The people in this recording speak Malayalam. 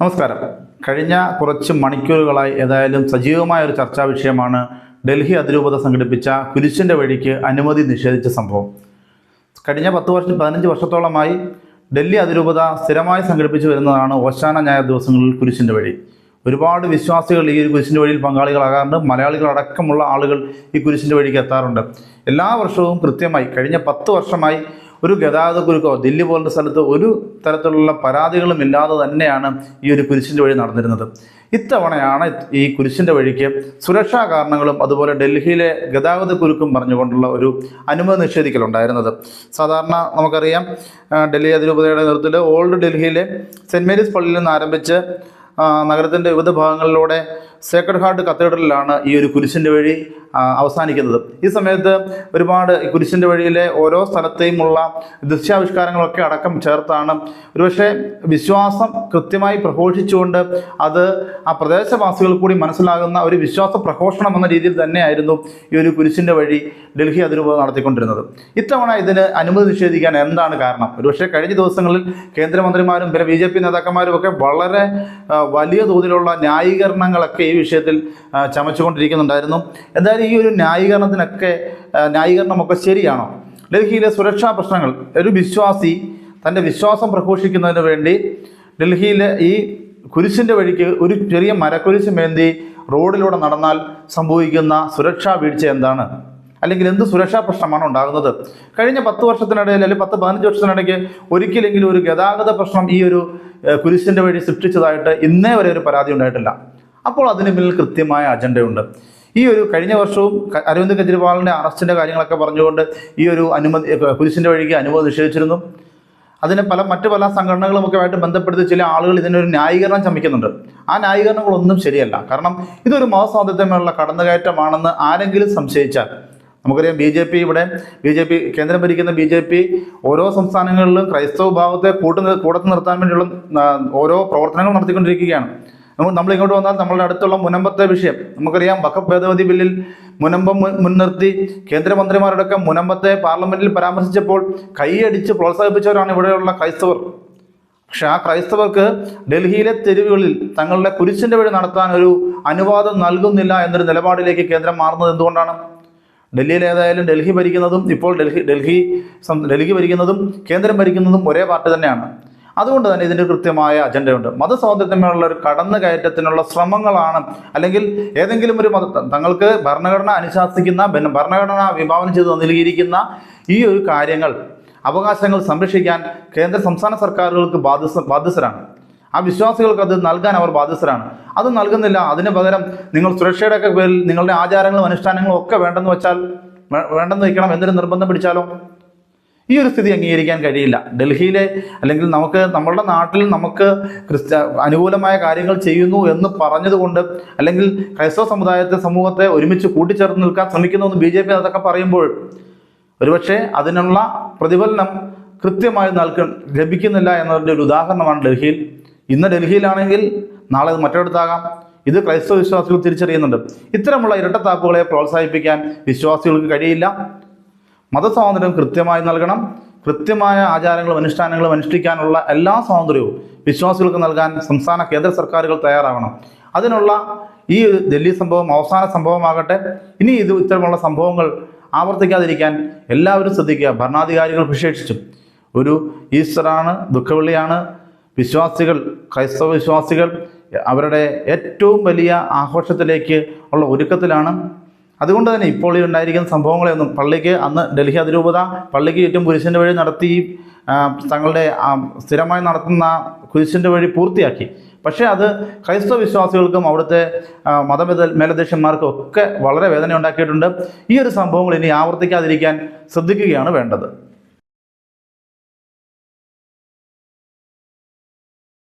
നമസ്കാരം. കഴിഞ്ഞ കുറച്ച് മണിക്കൂറുകളായി ഏതായാലും സജീവമായ ഒരു ചർച്ചാ വിഷയമാണ് ഡൽഹി അതിരൂപത സംഘടിപ്പിച്ച കുരിശിന്റെ വഴിക്ക് അനുമതി നിഷേധിച്ച സംഭവം. കഴിഞ്ഞ പത്ത് വർഷം പതിനഞ്ച് വർഷത്തോളമായി ഡൽഹി അതിരൂപത സ്ഥിരമായി സംഘടിപ്പിച്ചു വരുന്നതാണ് ഓശാന ഞായർ ദിവസങ്ങളിൽ കുരിശിന്റെ വഴി. ഒരുപാട് വിശ്വാസികൾ ഈ കുരിശിന്റെ വഴിയിൽ പങ്കാളികളാകാറുണ്ട്. മലയാളികളടക്കമുള്ള ആളുകൾ ഈ കുരിശിന്റെ വഴിക്ക് എത്താറുണ്ട്. എല്ലാ വർഷവും കൃത്യമായി കഴിഞ്ഞ പത്ത് വർഷമായി ഒരു ഗതാഗത കുരുക്കോ ദില്ലി പോലുള്ള സ്ഥലത്ത് ഒരു തരത്തിലുള്ള പരാതികളും ഇല്ലാതെ തന്നെയാണ് ഈ ഒരു കുരിശിന്റെ വഴി നടന്നിരുന്നത്. ഇത്തവണയാണ് ഈ കുരിശിന്റെ വഴിക്ക് സുരക്ഷാ കാരണങ്ങളും അതുപോലെ ഡൽഹിയിലെ ഗതാഗത കുരുക്കും പറഞ്ഞുകൊണ്ടുള്ള ഒരു അനുമതി നിഷേധിക്കലുണ്ടായിരുന്നത്. സാധാരണ നമുക്കറിയാം ഡൽഹി അതിരൂപതയുടെ നേതൃത്വത്തിൽ ഓൾഡ് ഡൽഹിയിലെ സെന്റ് മേരീസ് പള്ളിയിൽ നിന്ന് ആരംഭിച്ച് നഗരത്തിന്റെ വിവിധ ഭാഗങ്ങളിലൂടെ സേക്രഡ് ഹാർട്ട് കത്തീഡ്രലിലാണ് ഈ ഒരു കുരിശിന്റെ വഴി അവസാനിക്കുന്നത്. ഈ സമയത്ത് ഒരുപാട് കുരിശിന്റെ വഴിയിലെ ഓരോ സ്ഥലത്തെയുമുള്ള ദൃശ്യാവിഷ്കാരങ്ങളൊക്കെ അടക്കം ചേർത്താണ്. ഒരുപക്ഷെ വിശ്വാസം കൃത്യമായി പ്രഘോഷിച്ചുകൊണ്ട് അത് ആ പ്രദേശവാസികൾ കൂടി മനസ്സിലാകുന്ന ഒരു വിശ്വാസ പ്രഘോഷണം എന്ന രീതിയിൽ തന്നെയായിരുന്നു ഈ ഒരു കുരിശിന്റെ വഴി ഡൽഹി അതിരൂപത നടത്തിക്കൊണ്ടിരുന്നത്. ഇത്തവണ ഇതിന് അനുമതി നിഷേധിക്കാൻ എന്താണ് കാരണം? ഒരുപക്ഷെ കഴിഞ്ഞ ദിവസങ്ങളിൽ കേന്ദ്രമന്ത്രിമാരും പിന്നെ ബി ജെ പി നേതാക്കന്മാരും ഒക്കെ വളരെ വലിയ തോതിലുള്ള ന്യായീകരണങ്ങളൊക്കെ ഈ വിഷയത്തിൽ ചമച്ചുകൊണ്ടിരിക്കുന്നുണ്ടായിരുന്നു. എന്തായാലും ഈ ഒരു ന്യായീകരണത്തിനൊക്കെ ന്യായീകരണമൊക്കെ ശരിയാണോ? ഡൽഹിയിലെ സുരക്ഷാ പ്രശ്നങ്ങൾ ഒരു വിശ്വാസി തന്റെ വിശ്വാസം പ്രഘോഷിക്കുന്നതിന് വേണ്ടി ഡൽഹിയിലെ ഈ കുരിശിന്റെ വഴിക്ക് ഒരു ചെറിയ മരക്കുരിശ് മേന്തി റോഡിലൂടെ നടന്നാൽ സംഭവിക്കുന്ന സുരക്ഷാ വീഴ്ച എന്താണ്? അല്ലെങ്കിൽ എന്ത് സുരക്ഷാ പ്രശ്നമാണ് ഉണ്ടാകുന്നത്? കഴിഞ്ഞ പത്ത് വർഷത്തിനിടയിൽ അല്ലെങ്കിൽ പത്ത് പതിനഞ്ച് വർഷത്തിനിടയ്ക്ക് ഒരിക്കലെങ്കിലും ഒരു ഗതാഗത പ്രശ്നം ഈ ഒരു കുരിശിന്റെ വഴി സൃഷ്ടിച്ചതായിട്ട് ഇന്നേ വരെ ഒരു പരാതി ഉണ്ടായിട്ടില്ല. അപ്പോൾ അതിന് പിന്നിൽ കൃത്യമായ അജണ്ടയുണ്ട്. ഈ ഒരു കഴിഞ്ഞ വർഷവും അരവിന്ദ് കെജ്രിവാളിന്റെ അറസ്റ്റിന്റെ കാര്യങ്ങളൊക്കെ പറഞ്ഞുകൊണ്ട് ഈ ഒരു അനുമതി കുരിശിന്റെ വഴിക്ക് അനുമതി നിഷേധിച്ചിരുന്നു. അതിന് പല മറ്റു പല സംഘടനകളുമൊക്കെ ആയിട്ട് ബന്ധപ്പെടുത്തി ചില ആളുകൾ ഇതിനൊരു ന്യായീകരണം ചമിക്കുന്നുണ്ട്. ആ ന്യായീകരണങ്ങളൊന്നും ശരിയല്ല. കാരണം ഇതൊരു മതസ്വാതന്ത്ര്യമുള്ള കടന്നുകയറ്റമാണെന്ന് ആരെങ്കിലും സംശയിച്ചാൽ. നമുക്കറിയാം ബി ജെ പി ഇവിടെ ബി ജെ പി കേന്ദ്രം ഭരിക്കുന്ന ബി ജെ പി ഓരോ സംസ്ഥാനങ്ങളിലും ക്രൈസ്തവ ഭാവത്തെ കൂട്ടു നിർ- കൂടത്ത് നിർത്താൻ വേണ്ടിയുള്ള ഓരോ പ്രവർത്തനങ്ങൾ നടത്തിക്കൊണ്ടിരിക്കുകയാണ്. നമ്മൾ ഇങ്ങോട്ട് വന്നാൽ നമ്മളുടെ അടുത്തുള്ള മുനമ്പത്തെ വിഷയം. നമുക്കറിയാം വഖഫ് ഭേദഗതി ബില്ലിൽ മുനമ്പം മുൻ- മുൻനിർത്തി കേന്ദ്രമന്ത്രിമാരടക്കം മുനമ്പത്തെ പാർലമെന്റിൽ പരാമർശിച്ചപ്പോൾ കൈയടിച്ച് പ്രോത്സാഹിപ്പിച്ചവരാണ് ഇവിടെയുള്ള ക്രൈസ്തവർ. പക്ഷെ ആ ക്രൈസ്തവർക്ക് ഡൽഹിയിലെ തെരുവുകളിൽ തങ്ങളുടെ കുരിശിന്റെ വഴി നടത്താൻ ഒരു അനുവാദം നൽകുന്നില്ല എന്നൊരു നിലപാടിലേക്ക് കേന്ദ്രം മാറുന്നത് എന്തുകൊണ്ടാണ്? ഡൽഹിയിൽ ഏതായാലും ഡൽഹി ഭരിക്കുന്നതും ഇപ്പോൾ ഡൽഹി ഡൽഹി ഡൽഹി ഭരിക്കുന്നതും കേന്ദ്രം ഭരിക്കുന്നതും ഒരേ പാർട്ടി തന്നെയാണ്. അതുകൊണ്ട് തന്നെ ഇതിന്റെ കൃത്യമായ അജണ്ടയുണ്ട്. മതസ്വാതന്ത്ര്യമുള്ള ഒരു കടന്നു കയറ്റത്തിനുള്ള ശ്രമങ്ങളാണ് അല്ലെങ്കിൽ ഏതെങ്കിലും ഒരു മത തങ്ങൾക്ക് ഭരണഘടന അനുശാസിക്കുന്ന ഭരണ- ഭരണഘടന വിഭാവനം ചെയ്ത് നൽകിയിരിക്കുന്ന ഈ ഒരു കാര്യങ്ങൾ അവകാശങ്ങൾ സംരക്ഷിക്കാൻ കേന്ദ്ര സംസ്ഥാന സർക്കാരുകൾക്ക് ബാധ്യസ്ഥ ബാധ്യസ്ഥരാണ്. ആ വിശ്വാസികൾക്ക് അത് നൽകാൻ അവർ ബാധ്യസ്ഥരാണ്. അത് നൽകുന്നില്ല അതിന് പകരം നിങ്ങൾ സുരക്ഷയുടെ ഒക്കെ പേരിൽ നിങ്ങളുടെ ആചാരങ്ങളും അനുഷ്ഠാനങ്ങളും ഒക്കെ വേണ്ടെന്ന് വെച്ചാൽ വേണ്ടെന്ന് വയ്ക്കണം എന്നൊരു നിർബന്ധം പിടിച്ചാലോ. ഈ ഒരു സ്ഥിതി അംഗീകരിക്കാൻ കഴിയില്ല. ഡൽഹിയിലെ അല്ലെങ്കിൽ നമുക്ക് നമ്മളുടെ നാട്ടിൽ നമുക്ക് ക്രിസ്ത്യ അനുകൂലമായ കാര്യങ്ങൾ ചെയ്യുന്നു എന്ന് പറഞ്ഞതുകൊണ്ട് അല്ലെങ്കിൽ ക്രൈസ്തവ സമുദായത്തെ സമൂഹത്തെ ഒരുമിച്ച് കൂട്ടിച്ചേർത്ത് നിൽക്കാൻ ശ്രമിക്കുന്നു എന്ന് ബി ജെ പി അതൊക്കെ പറയുമ്പോൾ ഒരുപക്ഷെ അതിനുള്ള പ്രതിഫലനം കൃത്യമായി നൽക ലഭിക്കുന്നില്ല എന്നതിന്റെ ഒരു ഉദാഹരണമാണ് ഡൽഹിയിൽ. ഇന്ന് ഡൽഹിയിലാണെങ്കിൽ നാളെ അത് മറ്റൊരിടത്താകാം. ഇത് ക്രൈസ്തവ വിശ്വാസികൾ തിരിച്ചറിയുന്നുണ്ട്. ഇത്തരമുള്ള ഇരട്ടത്താപ്പുകളെ പ്രോത്സാഹിപ്പിക്കാൻ വിശ്വാസികൾക്ക് കഴിയില്ല. മതസ്വാതന്ത്ര്യം കൃത്യമായി നൽകണം. കൃത്യമായ ആചാരങ്ങളും അനുഷ്ഠാനങ്ങളും അനുഷ്ഠിക്കാനുള്ള എല്ലാ സ്വാതന്ത്ര്യവും വിശ്വാസികൾക്ക് നൽകാൻ സംസ്ഥാന കേന്ദ്ര സർക്കാരുകൾ തയ്യാറാവണം. അതിനുള്ള ഈ ഡൽഹി സംഭവം അവസാന സംഭവമാകട്ടെ. ഇനി ഇത് ഇത്തരമുള്ള സംഭവങ്ങൾ ആവർത്തിക്കാതിരിക്കാൻ എല്ലാവരും ശ്രദ്ധിക്കുക. ഭരണാധികാരികൾ വിശേഷിച്ചും ഒരു ഈസ്റ്ററാണ് ദുഃഖവെള്ളിയാണ്. വിശ്വാസികൾ ക്രൈസ്തവ വിശ്വാസികൾ അവരുടെ ഏറ്റവും വലിയ ആഘോഷത്തിലേക്ക് ഉള്ള ഒരുക്കത്തിലാണ് അതുകൊണ്ട് തന്നെ ഇപ്പോൾ ഈ ഉണ്ടായിരിക്കുന്ന സംഭവങ്ങളെയൊന്നും പള്ളിക്ക് അന്ന് ഡൽഹി അതിരൂപത പള്ളിക്ക് ചുറ്റും കുരിശിന്റെ വഴി നടത്തി തങ്ങളുടെ സ്ഥിരമായി നടത്തുന്ന കുരിശിന്റെ വഴി പൂർത്തിയാക്കി. പക്ഷേ അത് ക്രൈസ്തവ വിശ്വാസികൾക്കും അവിടുത്തെ മത മേലധ്യക്ഷന്മാർക്കും ഒക്കെ വളരെ വേദന ഉണ്ടാക്കിയിട്ടുണ്ട് ഈ ഒരു സംഭവങ്ങൾ ഇനി ആവർത്തിക്കാതിരിക്കാൻ ശ്രദ്ധിക്കുകയാണ് വേണ്ടത്.